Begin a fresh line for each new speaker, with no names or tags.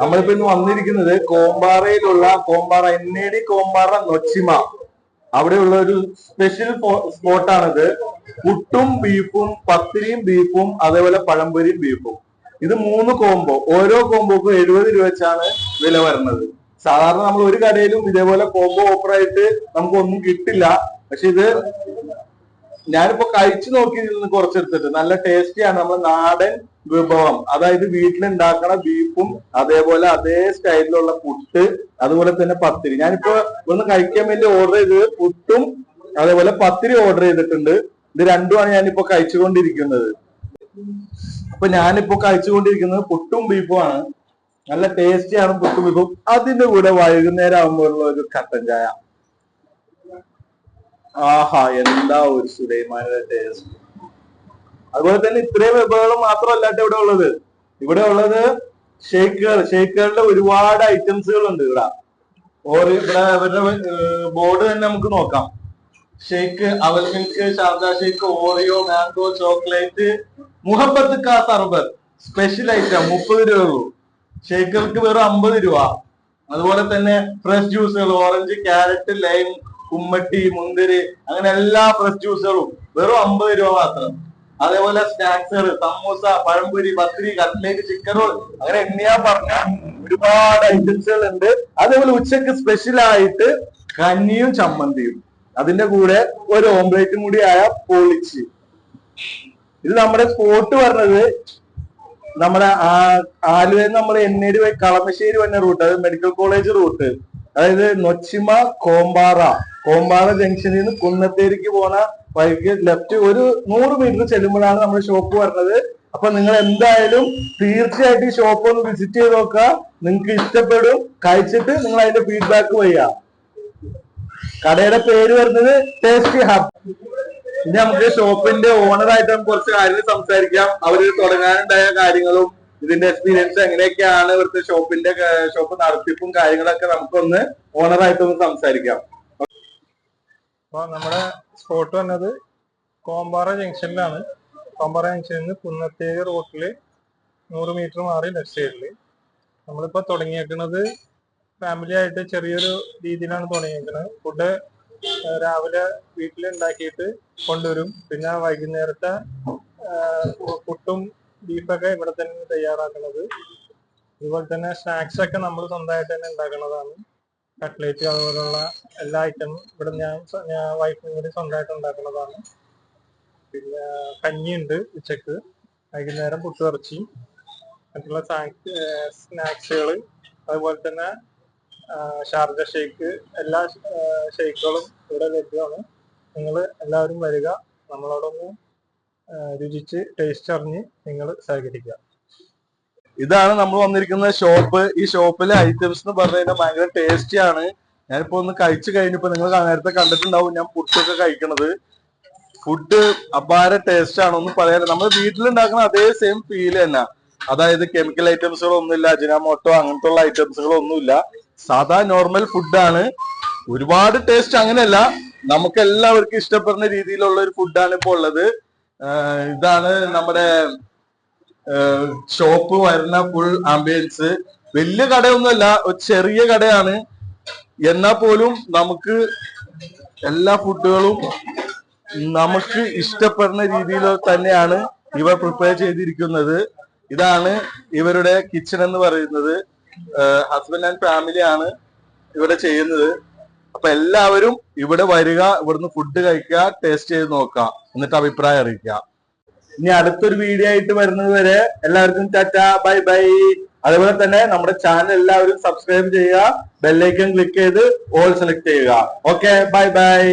നമ്മളിപ്പോ ഇന്ന് വന്നിരിക്കുന്നത് കോമ്പാറയിലുള്ള Kombara N A D Kombara Nochima. അവിടെയുള്ള ഒരു സ്പെഷ്യൽ സ്പോട്ടാണിത്. പുട്ടും ബീഫും പത്തിരിയും ബീഫും അതേപോലെ പഴംപൊരിയും ബീഫും ഇത് മൂന്ന് കോംബോ ഓരോ കോംബോക്കും എഴുപത് രൂപ വെച്ചാണ് വില വരുന്നത്. സാധാരണ നമ്മൾ ഒരു കടയിലും ഇതേപോലെ കോംബോ ഓഫർ ആയിട്ട് നമുക്ക് ഒന്നും കിട്ടില്ല. പക്ഷെ ഇത് ഞാനിപ്പോ കഴിച്ചു നോക്കി നിന്ന് കുറച്ചെടുത്തിട്ട് നല്ല ടേസ്റ്റിയാണ് നമ്മുടെ നാടൻ വിഭവം. അതായത് വീട്ടിലുണ്ടാക്കണ ബീഫും അതേപോലെ അതേ സ്റ്റൈലിലുള്ള പുട്ട് അതുപോലെ തന്നെ പത്തിരി. ഞാനിപ്പോ ഒന്ന് കഴിക്കാൻ വേണ്ടി ഓർഡർ ചെയ്തത് പുട്ടും അതേപോലെ പത്തിരി ഓർഡർ ചെയ്തിട്ടുണ്ട്. ഇത് രണ്ടുമാണ് ഞാനിപ്പോ കഴിച്ചുകൊണ്ടിരിക്കുന്നത്. അപ്പൊ ഞാനിപ്പോ കഴിച്ചുകൊണ്ടിരിക്കുന്നത് പുട്ടും ബീഫും ആണ്. നല്ല ടേസ്റ്റിയാണ് പുട്ടും ബീഫും അതിന്റെ കൂടെ വൈകുന്നേരം ആകുമ്പോഴുള്ള ഒരു കട്ടൻ ചായ. ആഹാ എന്താ ഒരു സുലൈമാനിയുടെ ടേസ്റ്റ് അതുപോലെ തന്നെ ഇത്രയും വിഭവങ്ങൾ മാത്രമല്ല ഇവിടെ ഉള്ളത്. ഇവിടെ ഉള്ളത് ഷേക്കുകൾ ഷേക്കുകളുടെ ഒരുപാട് ഐറ്റംസുകൾ ഉണ്ട് ഇവിടെ. ഓരോ ഇവിടെ അവരുടെ ബോർഡ് തന്നെ നമുക്ക് നോക്കാം. ഷേക്ക് അവൽ milk Sharjah shake Oreo mango chocolate mohabbat ka sharbat. Special item മുപ്പത് രൂപ ഷേക്കുകൾക്ക് വെറും അമ്പത് രൂപ. അതുപോലെ തന്നെ ഫ്രഷ് ജ്യൂസുകൾ ഓറഞ്ച് ക്യാരറ്റ് ലൈം കുമ്മട്ടി മുന്തിരി അങ്ങനെ എല്ലാ ഫ്രഷ് ജ്യൂസുകളും വെറും അമ്പത് രൂപ മാത്രം. അതേപോലെ സ്നാക്സുകൾ samosa pazhampori pathiri cutlet chicken roll അങ്ങനെ എണ്ണിയാ പറഞ്ഞ ഒരുപാട് ഐറ്റംസുകൾ ഉണ്ട് അതേപോലെ ഉച്ചയ്ക്ക് സ്പെഷ്യൽ ആയിട്ട് കഞ്ഞിയും ചമ്മന്തിയും. അതിന്റെ കൂടെ ഒരു ഓംപ്ലേറ്റും കൂടി ആയ പൊളിച്ച്. ഇത് നമ്മുടെ സ്പോട്ട് പറഞ്ഞത് നമ്മുടെ ആലുവയിൽ നമ്മൾ എന്നേരി പോയി കളമശ്ശേരി വന്ന റൂട്ട് അത് മെഡിക്കൽ കോളേജ് റൂട്ട് അതായത് നൊച്ചിമ കോമ്പാറ. കോമ്പാറ ജംഗ്ഷനിൽ നിന്ന് കുന്നത്തേരിക്ക് പോണ വഴിക്ക് ലെഫ്റ്റ് ഒരു നൂറ് മീറ്റർ ചെല്ലുമ്പോഴാണ് നമ്മുടെ ഷോപ്പ് വരുന്നത് അപ്പൊ നിങ്ങൾ എന്തായാലും തീർച്ചയായിട്ടും ഈ ഷോപ്പ് ഒന്ന് വിസിറ്റ് ചെയ്ത് നോക്കുക. നിങ്ങൾക്ക് ഇഷ്ടപ്പെടും. കഴിച്ചിട്ട് നിങ്ങൾ അതിന്റെ ഫീഡ്ബാക്ക് ചെയ്യാം കടയുടെ പേര് വരുന്നത് ടേസ്റ്റി ഹബ് ഇനി നമുക്ക് ഷോപ്പിന്റെ ഓണറായിട്ട് നമുക്ക് കുറച്ച് കാര്യങ്ങൾ സംസാരിക്കാം. അവർ തുടങ്ങാനുണ്ടായ കാര്യങ്ങളും ഇതിന്റെ എക്സ്പീരിയൻസ് എങ്ങനെയൊക്കെയാണ് ഇവിടുത്തെ ഷോപ്പിന്റെ ഷോപ്പ് നടത്തിപ്പും കാര്യങ്ങളൊക്കെ നമുക്കൊന്ന് ഓണറായിട്ടൊന്ന് സംസാരിക്കാം.
അപ്പോൾ നമ്മുടെ സ്പോട്ട് വന്നത് കോമ്പാറ ജംഗ്ഷനിലാണ്. കോമ്പാറ ജംഗ്ഷനിൽ നിന്ന് കുന്നത്തേരി റോട്ടിൽ നൂറ് മീറ്റർ മാറി ലെഫ്റ്റ് സൈഡിൽ നമ്മളിപ്പോൾ തുടങ്ങിയേക്കുന്നത് ഫാമിലി ആയിട്ട് ചെറിയൊരു രീതിയിലാണ് തുടങ്ങിയേക്കുന്നത് ഫുഡ് രാവിലെ വീട്ടിൽ ഉണ്ടാക്കിയിട്ട് കൊണ്ടുവരും. പിന്നെ വൈകുന്നേരത്തെ പുട്ടും ബീഫൊക്കെ ഇവിടെ തന്നെ തയ്യാറാക്കുന്നത് അതുപോലെ തന്നെ സ്നാക്സ് ഒക്കെ നമ്മൾ സ്വന്തമായിട്ട് തന്നെ ഉണ്ടാക്കുന്നതാണ് കട്ട്ലേറ്റ് അതുപോലുള്ള എല്ലാ ഐറ്റം ഇവിടെ ഞാൻ ഞാൻ വൈഫിനും കൂടി സ്വന്തമായിട്ട് ഉണ്ടാക്കുന്നതാണ്. പിന്നെ കഞ്ഞിയുണ്ട് ഉച്ചയ്ക്ക്. വൈകുന്നേരം പുട്ടുയിറച്ചിയും മറ്റുള്ള സ്നാക്സുകൾ അതുപോലെ തന്നെ ഷാർജ ഷേക്ക് എല്ലാ ഷേക്കുകളും ഇവിടെ ലഭ്യമാണ്. നിങ്ങൾ എല്ലാവരും വരിക. നമ്മളോടൊന്ന് രുചിച്ച് ടേസ്റ്റ് അറിഞ്ഞ് നിങ്ങൾ സഹകരിക്കുക.
ഇതാണ് നമ്മൾ വന്നിരിക്കുന്ന ഷോപ്പ് ഈ ഷോപ്പിലെ ഐറ്റംസ് എന്ന് പറഞ്ഞു കഴിഞ്ഞാൽ ഭയങ്കര ടേസ്റ്റി ആണ്. ഞാനിപ്പോ ഒന്ന് കഴിച്ചു കഴിഞ്ഞപ്പോ നിങ്ങൾ നേരത്തെ കണ്ടിട്ടുണ്ടാവും ഞാൻ പുട്ടൊക്കെ കഴിക്കണത്. ഫുഡ് അപാര ടേസ്റ്റ് ആണ്. ഒന്നും പറയാനില്ല. നമ്മൾ വീട്ടിലുണ്ടാക്കുന്ന അതേ സെയിം ഫീൽ തന്നെ. അതായത് കെമിക്കൽ ഐറ്റംസുകളൊന്നുമില്ല അജിനാമോട്ടോ അങ്ങനത്തെ ഉള്ള ഐറ്റംസുകളൊന്നുമില്ല സാധാ നോർമൽ ഫുഡാണ് ഒരുപാട് ടേസ്റ്റ് അങ്ങനെയല്ല. നമുക്ക് എല്ലാവർക്കും ഇഷ്ടപ്പെടുന്ന രീതിയിലുള്ള ഒരു ഫുഡാണ് ഇപ്പോൾ ഉള്ളത്. ഇതാണ് നമ്മുടെ ഷോപ്പ് വരുന്ന ഫുൾ ആംബിയൻസ് വലിയ കടയൊന്നുമല്ല ഒരു ചെറിയ കടയാണ്. എന്നാ പോലും നമുക്ക് എല്ലാ ഫുഡുകളും നമുക്ക് ഇഷ്ടപ്പെടുന്ന രീതിയിൽ തന്നെയാണ് ഇവർ പ്രിപ്പയർ ചെയ്തിരിക്കുന്നത്. ഇതാണ് ഇവരുടെ കിച്ചൺ എന്ന് പറയുന്നത്. ഹസ്ബൻഡ് ആൻഡ് ഫാമിലി ആണ് ഇവിടെ ചെയ്യുന്നത്. അപ്പൊ എല്ലാവരും ഇവിടെ വരിക ഇവിടുന്ന് ഫുഡ് കഴിക്കുക ടേസ്റ്റ് ചെയ്ത് നോക്കുക. എന്നിട്ട് അഭിപ്രായം അറിയിക്കുക. ഇനി അടുത്തൊരു വീഡിയോ ആയിട്ട് വരുന്നത് വരെ എല്ലാവർക്കും ടാറ്റ ബൈ ബൈ. അതുപോലെ തന്നെ നമ്മുടെ ചാനൽ എല്ലാവരും സബ്സ്ക്രൈബ് ചെയ്യുക ബെല്ലൈക്കൺ ക്ലിക്ക് ചെയ്ത് ഓൾ സെലക്ട് ചെയ്യുക. Okay bye bye